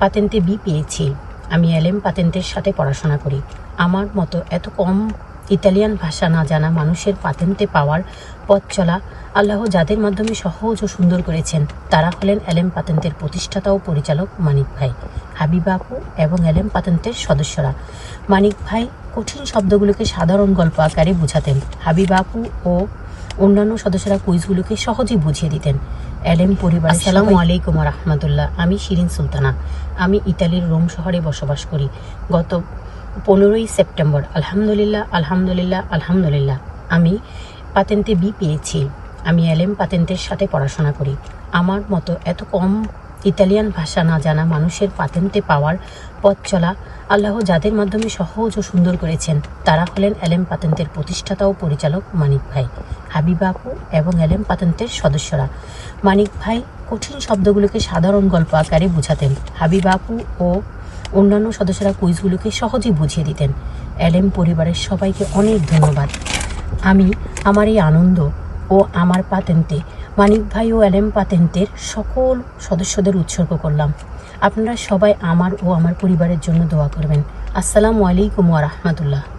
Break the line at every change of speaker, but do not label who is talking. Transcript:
পাতেন্তে B পেয়েছি। আমি এলএম পাতেন্তের সাথে পড়াশোনা করি। আমার মতো এত কম ইতালিয়ান ভাষা না জানা মানুষের পাতেন্তে পাওয়ার পথ চলা আল্লাহ যাদের মাধ্যমে সহজ ও সুন্দর করেছেন, তারা হলেন এলএম পাতেন্তের প্রতিষ্ঠাতা ও পরিচালক মানিক ভাই। হাবিবা আপু এবং এলএম পাতেন্তের সদস্যরা। মানিক ভাই কঠিন শব্দগুলোকে সাধারণ গল্প আকারে বোঝাতেন। হাবিবা আপু ও অন্যান্য সদস্যরা কুইজগুলোকে সহজেই বুঝিয়ে দিতেন। অ্যালেন পরিবার আসসালামু আলাইকুম রহমতুল্লাহ আমি শিরিন সুলতানা। আমি ইতালির রোম শহরে বসবাস করি। গত পনেরোই সেপ্টেম্বর, আলহামদুলিল্লাহ আলহামদুলিল্লাহ আলহামদুলিল্লাহ, আমি পাতেন্তে বি পেয়েছি। আমি অ্যালেম পাতেন্তের সাথে পড়াশোনা করি। আমার মতো এত কম ইতালিয়ান ভাষা না জানা মানুষের পাতেন্তে পাওয়ার পথ চলা আল্লাহ যাদের মাধ্যমে সহজ ও সুন্দর করেছেন, তারা হলেন এলএম পাতেন্তের প্রতিষ্ঠাতা ও পরিচালক মানিক ভাই। হাবিবাপু এবং এলএম পাতেন্তের সদস্যরা। মানিক ভাই কঠিন শব্দগুলোকে সাধারণ গল্প আকারে বোঝাতেন। হাবিবাপু ও অন্যান্য সদস্যরা কুইজগুলোকে সহজেই বুঝিয়ে দিতেন। এলএম পরিবারের সবাইকে অনেক ধন্যবাদ। আমি, আমার এই আনন্দ ও আমার পাতেন্তে মানিক ভাই ও এলএম পাতেন্তের সকল সদস্যদের উৎসর্গ করলাম। আপনারা সবাই আমার ও আমার পরিবারের জন্য দোয়া করবেন। আসসালামু আলাইকুম রাহমাতুল্লাহ।